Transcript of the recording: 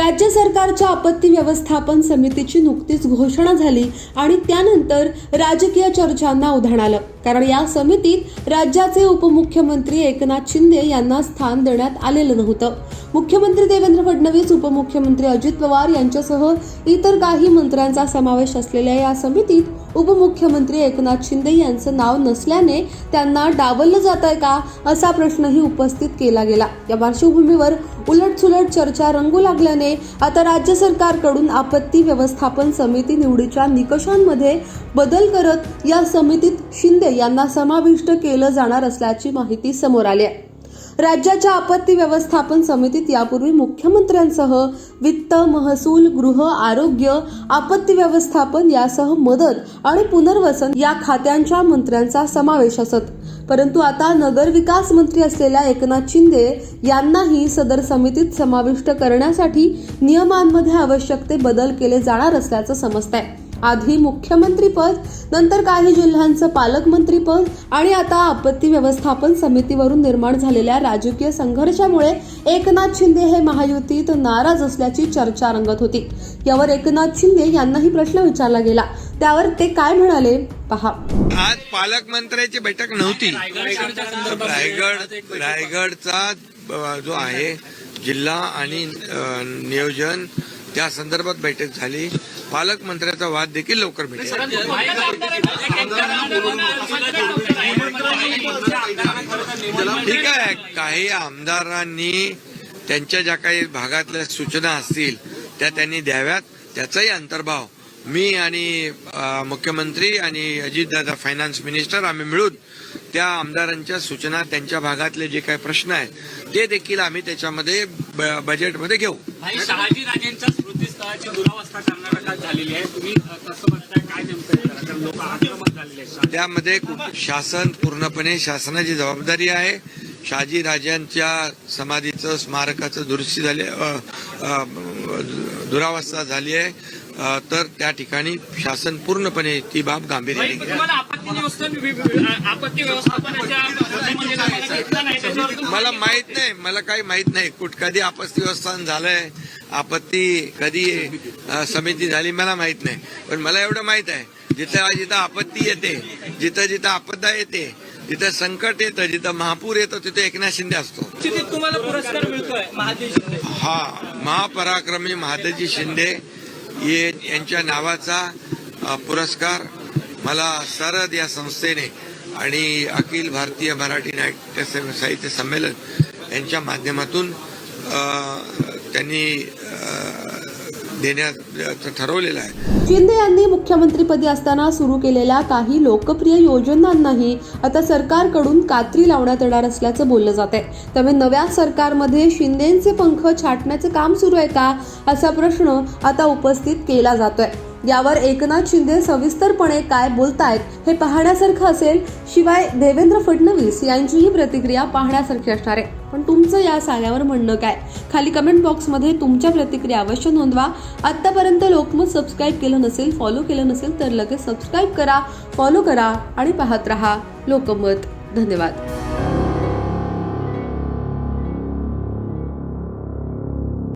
राज्य सरकारच्या आपत्ती व्यवस्थापन समितीची नुकतीच घोषणा झाली आणि त्यानंतर राजकीय चर्चांना उधाण आलं. कारण या समितीत राज्याचे उपमुख्यमंत्री एकनाथ शिंदे यांना स्थान देण्यात आलेलं नव्हतं. मुख्यमंत्री देवेंद्र फडणवीस उपमुख्यमंत्री अजित पवार यांच्यासह इतर काही मंत्र्यांचा समावेश असलेल्या या समितीत उपमुख्यमंत्री एकनाथ शिंदे यांचं नाव नसल्याने त्यांना डावललं जात आहे का असा प्रश्नही उपस्थित केला गेला. या पार्श्वभूमीवर उलटसुलट चर्चा रंगू लागल्याने आता राज्य सरकारकडून आपत्ती व्यवस्थापन समिती निवडीच्या निकषांमध्ये बदल करत या समितीत शिंदे यांना समाविष्ट केलं जाणार असल्याची माहिती समोर आली आहे. राज्याच्या आपत्ती व्यवस्थापन समितीत यापूर्वी मुख्यमंत्र्यांसह वित्त महसूल गृह आरोग्य आपत्ती व्यवस्थापन यासह मदत आणि पुनर्वसन या खात्यांच्या मंत्र्यांचा समावेश असत. परंतु आता नगरविकास मंत्री असलेल्या एकनाथ शिंदे यांनाही सदर समितीत समाविष्ट करण्यासाठी नियमांमध्ये आवश्यक ते बदल केले जाणार असल्याचं समजत आहे आधी मुख्यमंत्रीपद नंतर काही जिल्ह्यांचं पालकमंत्रीपद आणि आता आपत्ती व्यवस्थापन समितीवरून निर्माण झालेल्या राजकीय संघर्षामुळे एकनाथ शिंदे हे महायुतीत नाराज असल्याची चर्चा रंगत होती. यावर एकनाथ शिंदे यांनाही प्रश्न विचारला गेला. त्यावर ते काय म्हणाले? पहा. आज पालकमंत्र्याची बैठक नव्हती. रायगड रायगडचा जो आहे जिल्हा आणि नियोजन त्या संदर्भात बैठक झाली पालकमंत्र्याचा वाद देखील लवकर भेटेल. ठीक आहे काही आमदारांनी त्यांच्या ज्या काही भागातल्या सूचना असतील त्या त्यांनी द्याव्यात. त्याचाही अंतर्भाव मी आणि मुख्यमंत्री आणि अजितदादा फायनान्स मिनिस्टर आम्ही मिळून त्या आमदारांच्या सूचना त्यांच्या भागातले जे काही प्रश्न आहेत ते देखील आम्ही त्याच्यामध्ये बजेटमध्ये घेऊ. भाई शहाजी राजेंच्या स्मृतीस्थळाची दुरावस्था कर्नाटकात झालेली आहे. तुम्ही अ, कसं बघताय? काय नेमकं आहे? त्याला? कारण लोक आक्रमक झालेले आहेत. त्यामध्ये शासन पूर्णपणे शासनाची जबाबदारी आहे. शहाजी राजांच्या समाधीचं स्मारकाचं दुरुस्ती झाली दुरावस्था झाली आहे. तर त्या ठिकाणी शासन पूर्णपणे ती बाब गांभीर्याने मला माहीत नाही मला काही माहीत नाही. कुठ कधी आपत्ती व्यवस्थापन झालंय आपत्ती कधी समिती झाली मला माहीत नाही. पण मला एवढं माहीत आहे जिथं जिथं आपत्ती येते जिथं जिथं आपदा येते जिथं संकट येतं जिथं महापूर येतो तिथे एकनाथ शिंदे असतो. तुम्हाला पुरस्कार मिळतोय महादेव शिंदे. हा महापराक्रमी महादजी शिंदे ये यांच्या नावाचा पुरस्कार मला सरद या संस्थेने आणि अखिल भारतीय मराठी नाट्य साहित्य संमेलन यांच्या माध्यमातून त्यांनी देण्यात ठरवलेलं आहे. शिंदे यांनी मुख्यमंत्रीपदी असताना सुरू केलेल्या काही लोकप्रिय योजनांनाही आता सरकारकडून कात्री लावण्यात येणार असल्याचं बोललं जात आहे. त्यामुळे नव्या सरकारमध्ये शिंदेचे पंख छाटण्याचं काम सुरू आहे का असा प्रश्न आता उपस्थित केला जातोय. यावर एकनाथ शिंदे सविस्तरपणे काय बोलतायत हे पाहण्यासारखं असेल शिवाय देवेंद्र फडणवीस यांचीही प्रतिक्रिया पाहण्यासारखी असणार आहे. पण तुमचं या साऱ्यावर म्हणणं काय? खाली कमेंट बॉक्समध्ये तुमच्या प्रतिक्रिया अवश्य नोंदवा. आत्तापर्यंत लोकमत सबस्क्राईब केलं नसेल फॉलो केलं नसेल तर लगेच सबस्क्राईब करा फॉलो करा आणि पाहत रहा. लोकमत. धन्यवाद.